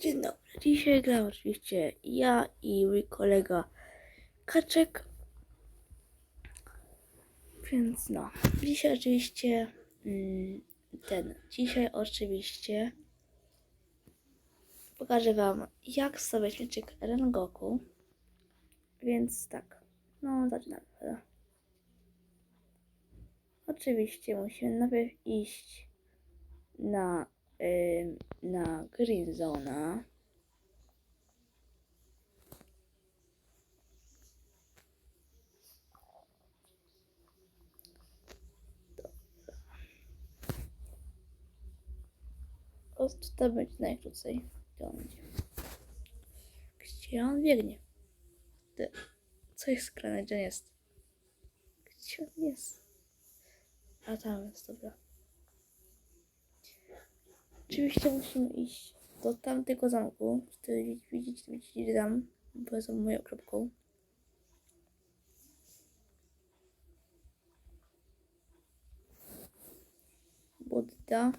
Dzień dobry. Dzisiaj gram oczywiście ja i mój kolega Kaczek. Więc no, dzisiaj oczywiście mm, ten, dzisiaj oczywiście pokażę wam jak stawiać mieczyk Rengoku. Więc tak, no zaczynamy. Oczywiście musimy najpierw iść na, na Green Zona. Prostu to będzie najkrócej. Gdzie on? Gdzie on biegnie? Ty- Co jest grane? Gdzie on jest? Gdzie on jest? A tam jest, dobra. Oczywiście musimy iść do tamtego zamku. Wtedy widzieć, widzieć tam, bo są moją kropką. Budda.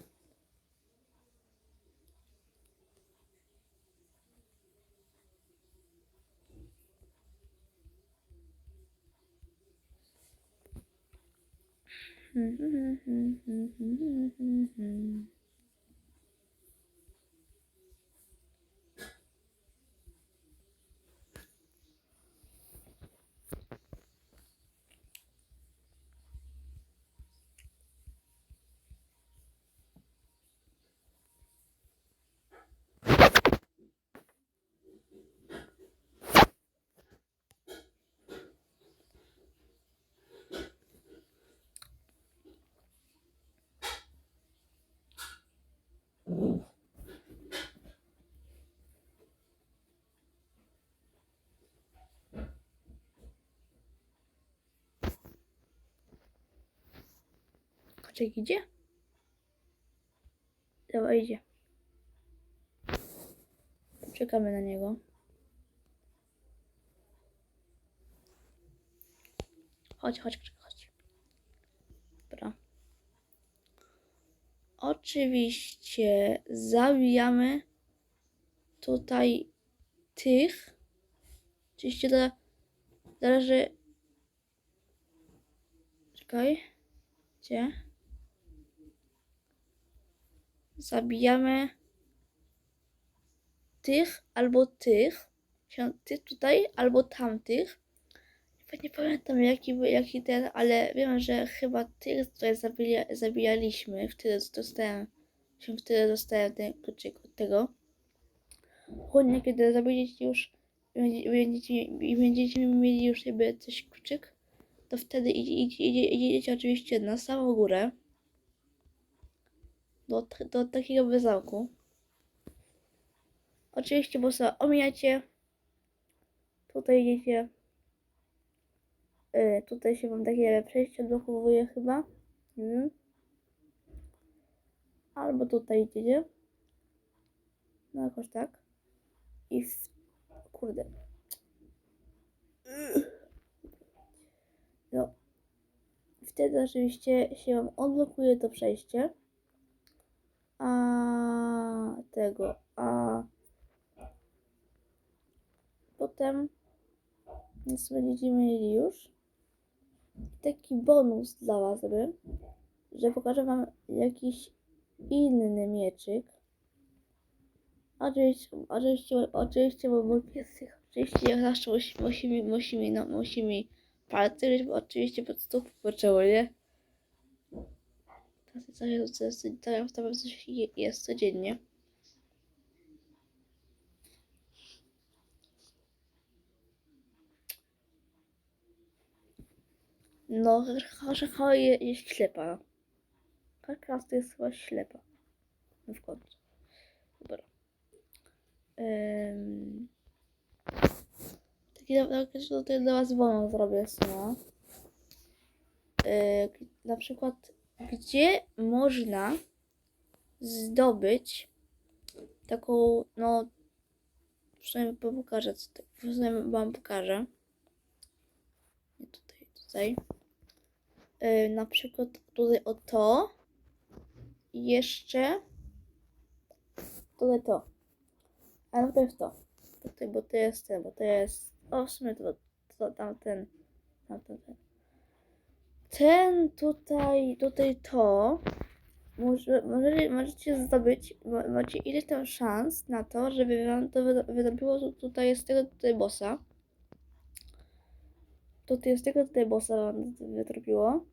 Kaczek idzie? Dobra, idzie. Czekamy na niego. Chodź, chodź, chodź. Dobra. Oczywiście zabijamy tutaj tych. Oczywiście to zależy. Czekaj. Gdzie? Zabijamy tych albo tych. Tych tutaj albo tamtych. Nie pamiętam jaki, jaki ten, ale wiem, że chyba tych tutaj zabija, zabijaliśmy. Wtedy dostałem się wtedy dostałem ten kluczyk od tego. Chłodnie, kiedy zabijecie już będzie- będziecie, i będziecie mieli już jakby coś kluczyk, to wtedy idzie, idzie, idzie, idziecie oczywiście na samą górę. Do, do takiego wyzałku. Oczywiście, bo sobie omijacie. Tutaj idziecie. Y, tutaj się wam takie przejście odblokowuje chyba. Wiem. Albo tutaj idziecie. No jakoś tak. I w... Kurde. No. Wtedy oczywiście się wam odblokuje to przejście. A tego, a potem nic będziecie mieli już. Taki bonus dla was, że pokażę wam jakiś inny mieczyk. Oczywiście, oczywiście, oczywiście, bo mój piesek, oczywiście jak zawsze musi, musi, no, musi mi palce bo oczywiście pod stóp potrzebuje. Teraz to jest, coś je- jest codziennie. No, Harzecha jest ślepa. Karkas to jest chyba ślepa. No w końcu. Dobra. Um, taki taki tutaj dla was wolno zrobię no. Yy, na przykład, gdzie można zdobyć taką, no, przynajmniej wam pokażę, co to, przynajmniej wam pokażę. Nie tutaj, tutaj. Yy, na przykład tutaj o to. I jeszcze tutaj to. A to jest to. Tutaj, bo to jest ten, bo to jest. O, w to, to tamten. Tamten, ten. Ten tutaj, tutaj to. Może, może, możecie zdobyć, ma- macie ileś tam szans na to, żeby wam to wydo- wydobyło tu- tutaj z tego tutaj bossa. Tutaj z tego tutaj bossa wam wytropiło.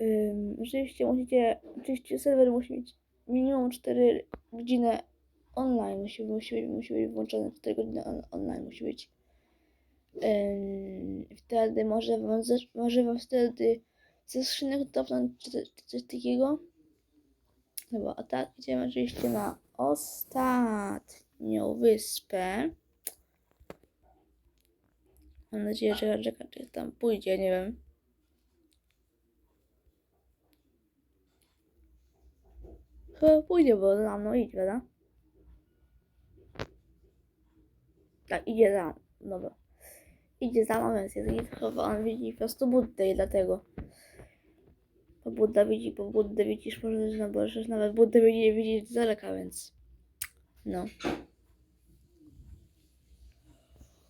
Ym, oczywiście musicie, oczywiście serwer musi mieć minimum 4 godziny online, musi, musi, być- musi być włączone 4 godziny on, online musi być. Ym, wtedy może wam, może wam wtedy ze skrzynek dropnąć czy, czy coś takiego. Bo a tak idziemy oczywiście na ostatnią wyspę. Mam nadzieję, że czeka, czy tam pójdzie, nie wiem. Pójdzie, bo za mną idzie, prawda? Tak, idzie za mną. Dobra. Idzie za mną, więc jest. Chyba on widzi po prostu Buddę i dlatego. Bo Budda widzi, bo Buddę widzisz, może, no nawet Buddę widzi, widzi z daleka, więc. No.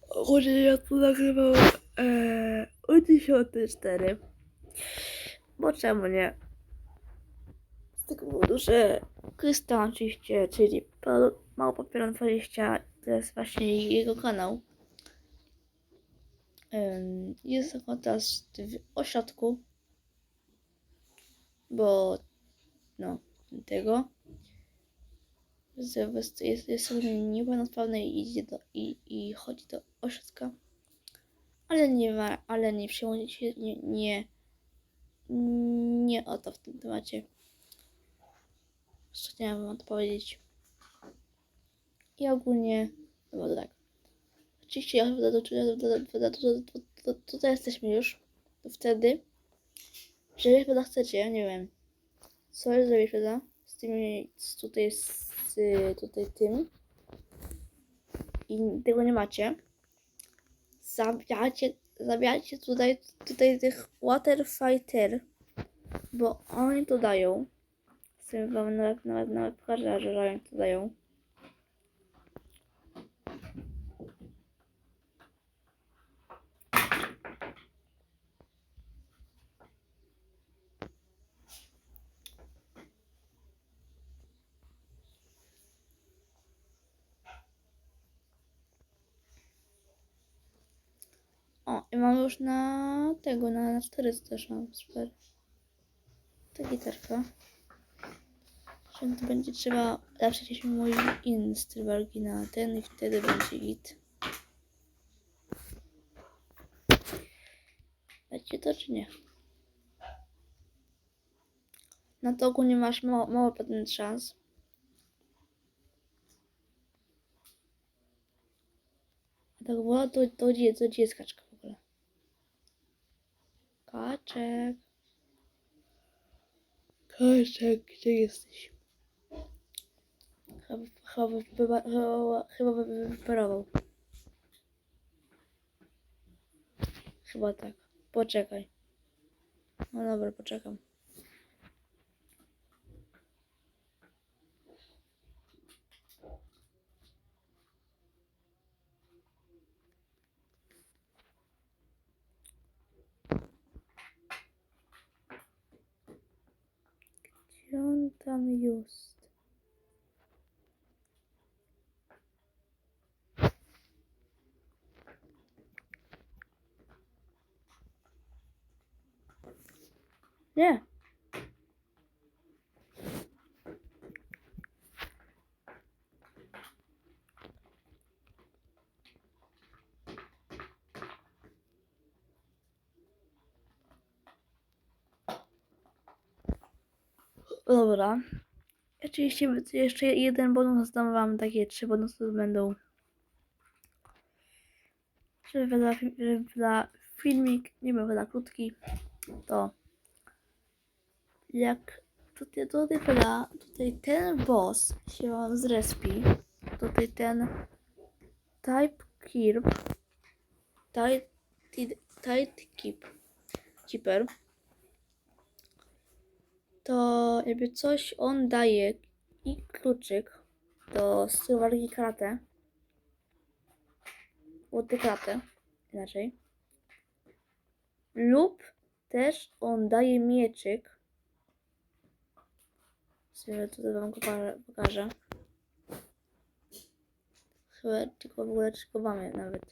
Ogólnie ja tu nagrywam e, o 10.04. Bo czemu nie? Z tego powodu, że Krystian oczywiście, czyli pa- Mało Papieron 20, to jest właśnie jego kanał. Jest on teraz w ośrodku, bo no, tego jest, jest, sobie niepełnosprawny i idzie do, i, i chodzi do ośrodka. Ale nie ma, ale nie przejmujcie się, nie, nie, nie o to w tym temacie co chciałam wam odpowiedzieć. I ogólnie, no to tak. Oczywiście ja tutaj jesteśmy już. To wtedy, jeżeli chyba chcecie, nie wiem, co zrobić prawda, z tymi, z tutaj, z tutaj tym i tego nie macie, zabijacie, zabijacie tutaj, tutaj tych waterfighter, bo oni to dają. Tym wam nawet, nawet, nawet pokażę, że dają. O, i mamy już na tego, na, na 400 też mam, super. Ta gitarka. To będzie trzeba zaprzeć mój inny styl na ten i wtedy będzie git. Wiecie to czy nie? Na to ogólnie masz mało, mało patent szans. A tak było, to, to, gdzie, to gdzie jest kaczka w ogóle? Kaczek. Kaczek, gdzie jesteś? Chyba, chyba, chyba, chyba, chyba wy- wyparował. Chyba tak. Poczekaj. No dobra, poczekam. Gdzie on tam jest? Nie. Dobra. Oczywiście jeszcze jeden bonus dam wam, takie trzy bonusy będą. Żeby dla, dla filmik nie był za krótki, to jak tutaj, tutaj, pada, tutaj ten boss się wam zrespi, tutaj ten type keep, tight, keep, keeper, to jakby coś on daje i kluczyk do stylu walki karate. Łoty karate, inaczej. Lub też on daje mieczyk. Sobie tutaj wam go pokażę. Chyba tylko w ogóle czego mamy nawet.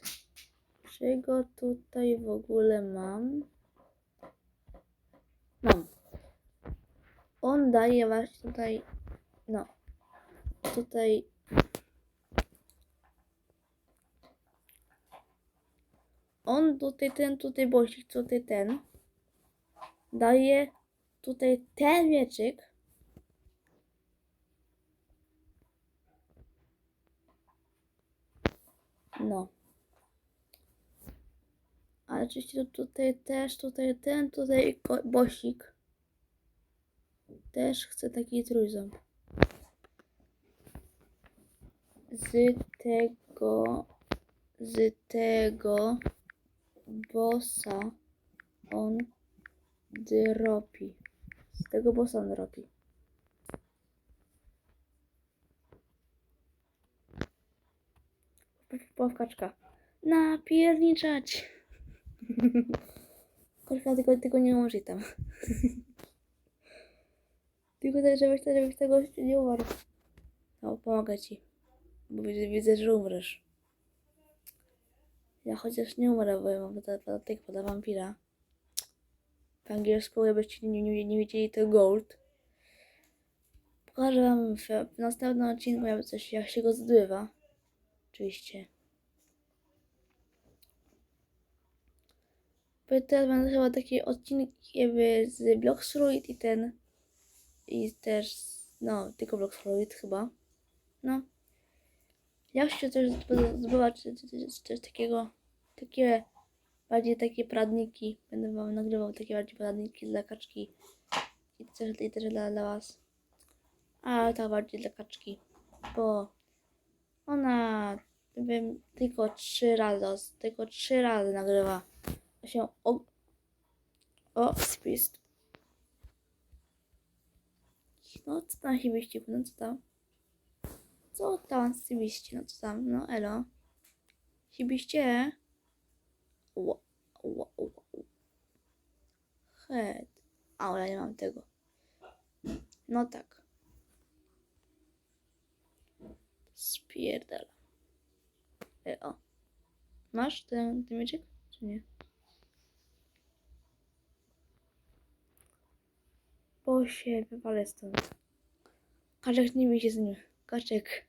Czego tutaj w ogóle mam? Mam. On daje właśnie tutaj, no, tutaj on tutaj ten, tutaj bosik, tutaj ten daje tutaj ten mieczyk no ale oczywiście tu- tutaj też, tutaj ten, tutaj bosik też chce taki trójząb z tego z tego bossa on dropi. Z tego bossa on dropi. Pławkaczka. Napierniczać. Korka tylko, tylko nie użyj tam. tylko tak, żebyś, żebyś tego nie umarł. No, pomogę ci. Bo widzę, że umrzesz. Ja chociaż nie umrę, bo ja mam tych pada wampira. Po angielsku, jakbyście nie, nie, nie widzieli, to gold. Pokażę wam w, w następnym odcinku, jakby coś, jak się go zdobywa. Oczywiście. Teraz będą chyba takie odcinki jakby z Fruit i ten. I też, no, tylko Fruit chyba. No. Jak się też czy- coś takiego, takie bardziej takie poradniki. Będę wam nagrywał takie bardziej poradniki dla kaczki. I też, i też dla, dla was. Ale tak bardziej dla kaczki. Bo ona wiem, tylko trzy razy, tylko trzy razy nagrywa się o, o spis. No co tam chybiściku, no co tam? Co tam chybiście, no co tam, no elo. Chybiście? Ła, ła, ła, ła. Head. A, ja nie mam tego. No tak. Spierdala. E, o. Masz ten, ten mieczek? Czy nie? Bo się wywalę stąd. Kaczek nie mi się z nim. Kaczek.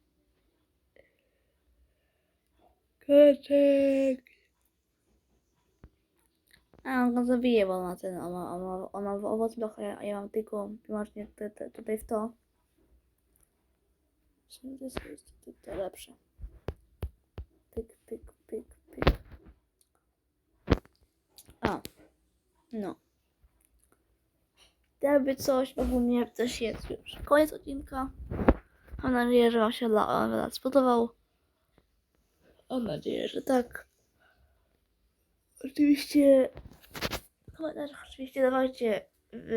Kaczek. A on go zabije, bo on ma ten, on ma, on ma, on ma owoc blocha, a ja mam tylko wyłącznie tutaj w to. To jest, to, to, to lepsze. A. No. Jakby coś, ogólnie też jest już koniec odcinka. Mam nadzieję, że Wam się dla spodobał. Mam nadzieję, że tak. Oczywiście w komentarzach oczywiście dawajcie w,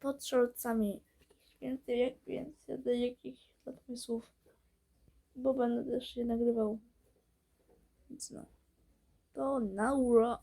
pod shortsami więcej, jak więcej jakichś pomysłów, bo będę też je nagrywał. Więc no. To naura.